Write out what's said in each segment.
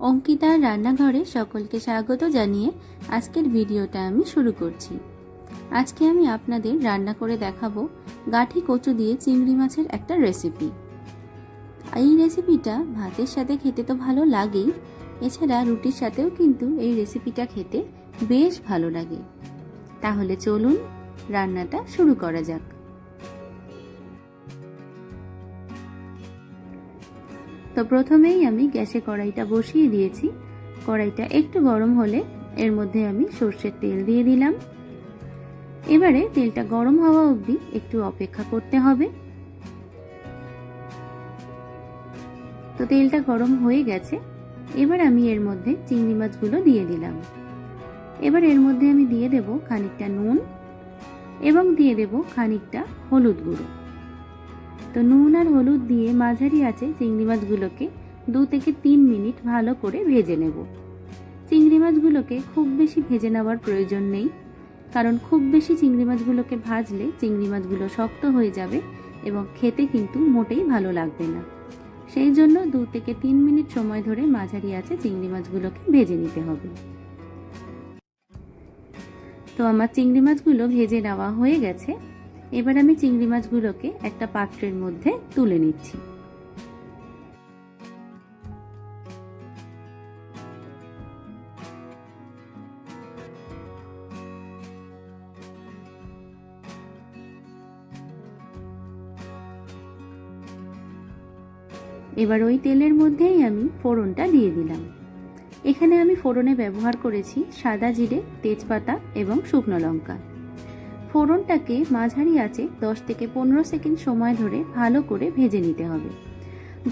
অঙ্কিতার রান্নাঘরে সকলকে স্বাগত জানিয়ে আজকের ভিডিওটা আমি শুরু করছি। আজকে আমি আপনাদের রান্না করে দেখাবো গাঠি কচু দিয়ে চিংড়ি মাছের একটা রেসিপি এই রেসিপিটা ভাতের সাথে খেতে তো ভালো লাগেই, এছাড়া রুটির সাথেও কিন্তু এই রেসিপিটা খেতে বেশ ভালো লাগে। তাহলে চলুন রান্নাটা শুরু করা যাক। তো প্রথমেই আমি গ্যাসে কড়াইটা বসিয়ে দিয়েছি। কড়াইটা একটু গরম হলে এর মধ্যে আমি সর্ষের তেল দিয়ে দিলাম। এবারে তেলটা গরম হওয়া অবধি একটু অপেক্ষা করতে হবে। তো তেলটা গরম হয়ে গেছে। এবার আমি এর মধ্যে চিংড়ি মাছগুলো দিয়ে দিলাম। এবার এর মধ্যে আমি দিয়ে দেব খানিকটা নুন এবং দিয়ে দেব খানিকটা হলুদ গুঁড়ো। তো নুন আর হলুদ দিয়ে মাঝারি আছে চিংড়ি মাছগুলোকে দু থেকে তিন মিনিট ভালো করে ভেজে নেব। চিংড়ি মাছগুলোকে খুব বেশি ভেজে নেওয়ার প্রয়োজন নেই, কারণ খুব বেশি চিংড়ি মাছগুলোকে ভাজলে চিংড়ি মাছগুলো শক্ত হয়ে যাবে এবং খেতে কিন্তু মোটেই ভালো লাগবে না। সেই জন্য দু থেকে তিন মিনিট সময় ধরে মাঝারি আছে চিংড়ি মাছগুলোকে ভেজে নিতে হবে। তো আমার চিংড়ি মাছগুলো ভেজে নেওয়া হয়ে গেছে। এবার আমি চিংড়ি মাছগুলোকে একটা পাত্রের মধ্যে তুলে নিচ্ছি। এবার ওই তেলের মধ্যেই আমি ফোড়নটা দিয়ে দিলাম। এখানে আমি ফোড়নে ব্যবহার করেছি সাদা জিরে, তেজপাতা এবং শুকনো লঙ্কা। ফোড়নটাকে মাঝারি আছে দশ থেকে পনেরো সেকেন্ড সময় ধরে ভালো করে ভেজে নিতে হবে।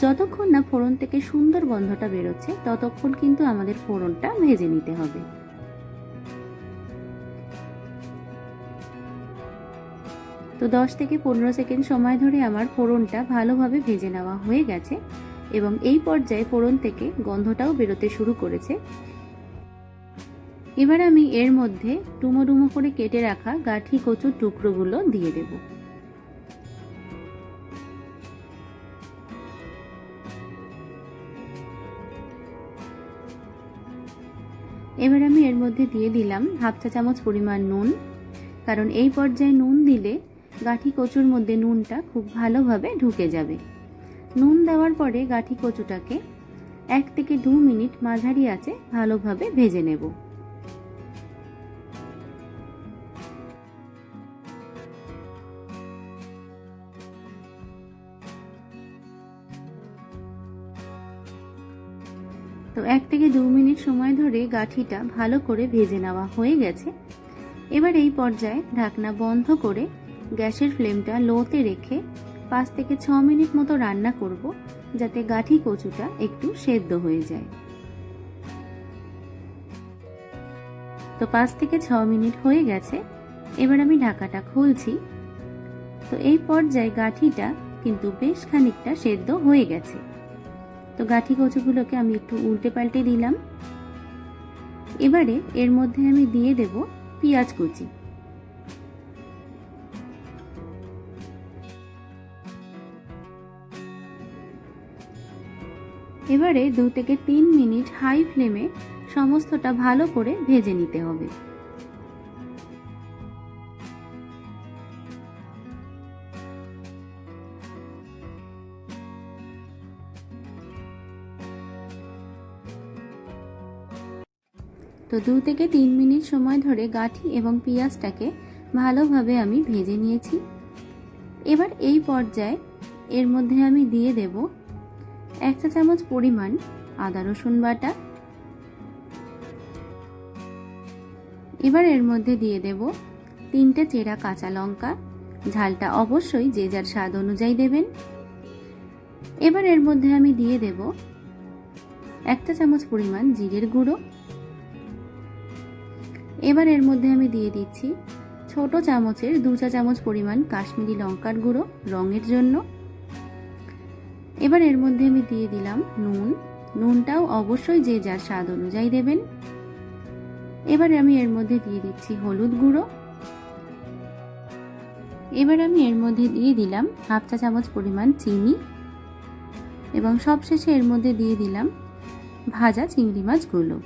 যতক্ষণ না ফোড়ন থেকে সুন্দর গন্ধটা বেরোচ্ছে, ততক্ষণ কিন্তু আমাদের ফোড়নটা ভেজে নিতে হবে। তো দশ থেকে পনেরো সেকেন্ড সময় ধরে আমার ফোড়নটা ভালোভাবে ভেজে নেওয়া হয়ে গেছে এবং এই পর্যায়ে ফোড়ন থেকে গন্ধটাও বেরোতে শুরু করেছে। এবার আমি এর মধ্যে ডুমো ডুমো করে কেটে রাখা গাঠি কচুর টুকরোগুলো দিয়ে দেব। এবার আমি এর মধ্যে দিয়ে দিলাম হাফ চা চামচ পরিমাণ নুন, কারণ এই পর্যায়ে নুন দিলে গাঠি কচুর মধ্যে নুনটা খুব ভালোভাবে ঢুকে যাবে। নুন দেওয়ার পরে গাঠি কচুটাকে এক থেকে দু মিনিট মাঝারি আছে ভালোভাবে ভেজে নেব। তো এক থেকে দু মিনিট সময় ধরে গাঠিটা ভালো করে ভেজে নেওয়া হয়ে গেছে। এবার এই পর্যায়ে ঢাকনা বন্ধ করে গ্যাসের ফ্লেমটা লোতে রেখে পাঁচ থেকে ছ মিনিট মতো রান্না করব, যাতে গাঠি কচুটা একটু সেদ্ধ হয়ে যায়। তো পাঁচ থেকে ছ মিনিট হয়ে গেছে, এবার আমি ঢাকাটা খুলছি। তো এই পর্যায়ে গাঠিটা কিন্তু বেশ খানিকটা সেদ্ধ হয়ে গেছে। তো গাঠি কচুগুলোকে আমি একটু উল্টে পাল্টে দিলাম। এবারে এর মধ্যে আমি দিয়ে দেব পেঁয়াজ কুচি। এবারে দু থেকে তিন মিনিট হাই ফ্লেমে সমস্তটা ভালো করে ভেজে নিতে হবে। তো দু থেকে তিন মিনিট সময় ধরে গাঠি এবং পেঁয়াজটাকে ভালোভাবে আমি ভেজে নিয়েছি। এবার এই পর্যায়ে এর মধ্যে আমি দিয়ে দেব এক চা চামচ পরিমাণ আদা রসুন বাটা। এবার এর মধ্যে দিয়ে দেব তিনটে চেরা কাঁচা লঙ্কা। ঝালটা অবশ্যই যে যার স্বাদ অনুযায়ী দেবেন। এবার এর মধ্যে আমি দিয়ে দেব একটা চামচ পরিমাণ জিরের গুঁড়ো। এবার এর মধ্যে আমি দিয়ে দিচ্ছি ছোট চামচের দু চা চামচ পরিমাণ কাশ্মীরি লঙ্কার গুঁড়ো রঙের জন্য। এবার এর মধ্যে আমি দিয়ে দিলাম নুন। নুনটাও অবশ্যই যে যার স্বাদ অনুযায়ী দেবেন। এবার আমি এর মধ্যে দিয়ে দিচ্ছি হলুদ গুঁড়ো। এবার আমি এর মধ্যে দিয়ে দিলাম হাফ চা চামচ পরিমাণ চিনি। এবং সবশেষে এর মধ্যে দিয়ে দিলাম ভাজা চিংড়ি মাছগুলো।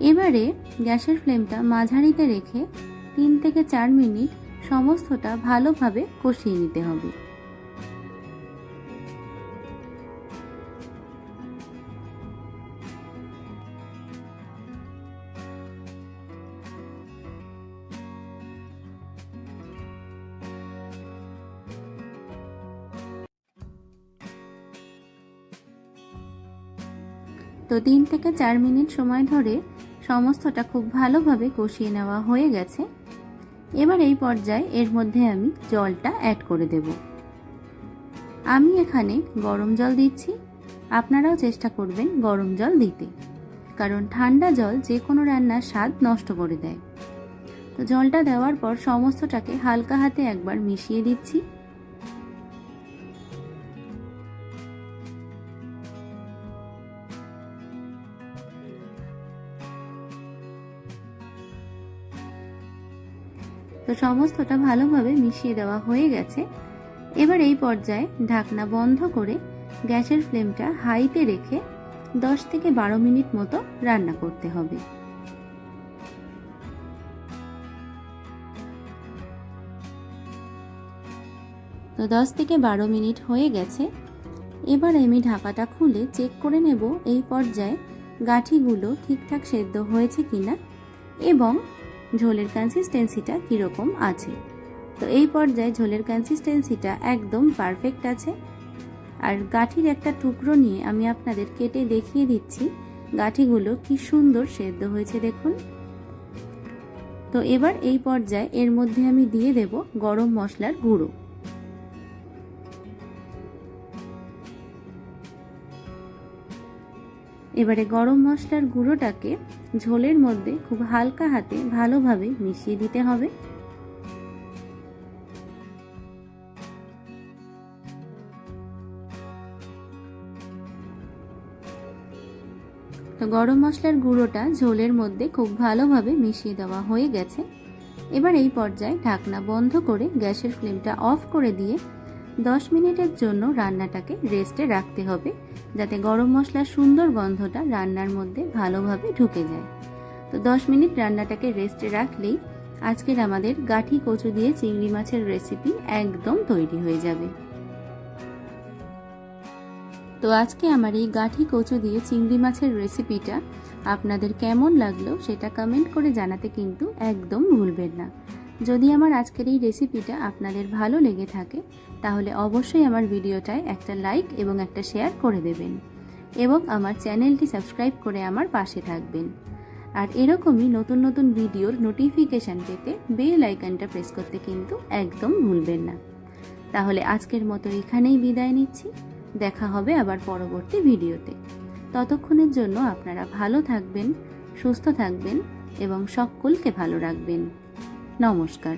এবারে গ্যাসের ফ্লেমটা মাঝারিতে রেখে তিন থেকে চার মিনিট সমস্তটা ভালোভাবে কষিয়ে নিতে হবে। তো তিন থেকে চার মিনিট সময় ধরে সমস্তটা খুব ভালোভাবে কষিয়ে নেওয়া হয়ে গেছে। এবার এই পর্যায়ে এর মধ্যে আমি জলটা অ্যাড করে দেব। আমি এখানে গরম জল দিচ্ছি। আপনারাও চেষ্টা করবেন গরম জল দিতে। কারণ ঠান্ডা জল যে কোনো রান্নার স্বাদ নষ্ট করে দেয়। তো জলটা দেওয়ার পর সমস্তটাকে হালকা হাতে একবার মিশিয়ে দিচ্ছি। তো সমস্তটা ভালোভাবে মিশিয়ে দেওয়া হয়ে গেছে। এবার এই পর্যায়ে ঢাকনা বন্ধ করে গ্যাসের ফ্লেমটা হাইতে রেখে দশ থেকে বারো মিনিট মতো রান্না করতে হবে। তো দশ থেকে বারো মিনিট হয়ে গেছে। এবার আমি ঢাকাটা খুলে চেক করে নেব এই পর্যায়ে গাঠিগুলো ঠিকঠাক সেদ্ধ হয়েছে কিনা এবং ঝোলের কনসিস্টেন্সিটা কীরকম আছে? তো এই পর্যায়ে ঝোলের কনসিস্টেন্সিটা একদম পারফেক্ট আছে। আর গাঠির একটা টুকরো নিয়ে আমি আপনাদের কেটে দেখিয়ে দিচ্ছি, গাঠিগুলো কি সুন্দর সেদ্ধ হয়েছে দেখুন। তো এবার এই পর্যায়ে এর মধ্যে আমি দিয়ে দেব গরম মশলার গুঁড়ো। এবারে গরম মশলার গুঁড়োটাকে ঝোলের মধ্যে খুব হালকা হাতে ভালোভাবে মিশিয়ে দিতে হবে। তো গরম মশলার গুঁড়োটা ঝোলের মধ্যে খুব ভালোভাবে মিশিয়ে দেওয়া হয়ে গেছে। এবার এই পর্যায়ে ঢাকনা বন্ধ করে গ্যাসের ফ্লেমটা অফ করে দিয়ে দশ মিনিটের জন্য রান্নাটাকে রেস্টে রাখতে হবে। যাতে গরম মশলার সুন্দর গন্ধটা রান্নার মধ্যে ভালোভাবে ঢুকে যায়। তো দশ মিনিট রান্নাটাকে রেস্টে রাখলেই আজকের আমাদের গাঠি কচু দিয়ে চিংড়ি মাছের রেসিপি একদম তৈরি হয়ে যাবে। তো আজকে আমার এই গাঠি কচু দিয়ে চিংড়ি মাছের রেসিপিটা আপনাদের কেমন লাগল সেটা কমেন্ট করে জানাতে কিন্তু একদম ভুলবেন না। যদি আমার আজকের এই রেসিপিটা আপনাদের ভালো লেগে থাকে, তাহলে অবশ্যই আমার ভিডিওটায় একটা লাইক এবং একটা শেয়ার করে দেবেন এবং আমার চ্যানেলটি সাবস্ক্রাইব করে আমার পাশে থাকবেন। আর এরকমই নতুন নতুন ভিডিওর নোটিফিকেশান পেতে বেল আইকনটা প্রেস করতে কিন্তু একদম ভুলবেন না। তাহলে আজকের মতো এখানেই বিদায় নিচ্ছি। দেখা হবে আবার পরবর্তী ভিডিওতে ততক্ষণের জন্য আপনারা ভালো থাকবেন, সুস্থ থাকবেন এবং সকলকে ভালো রাখবেন। নমস্কার।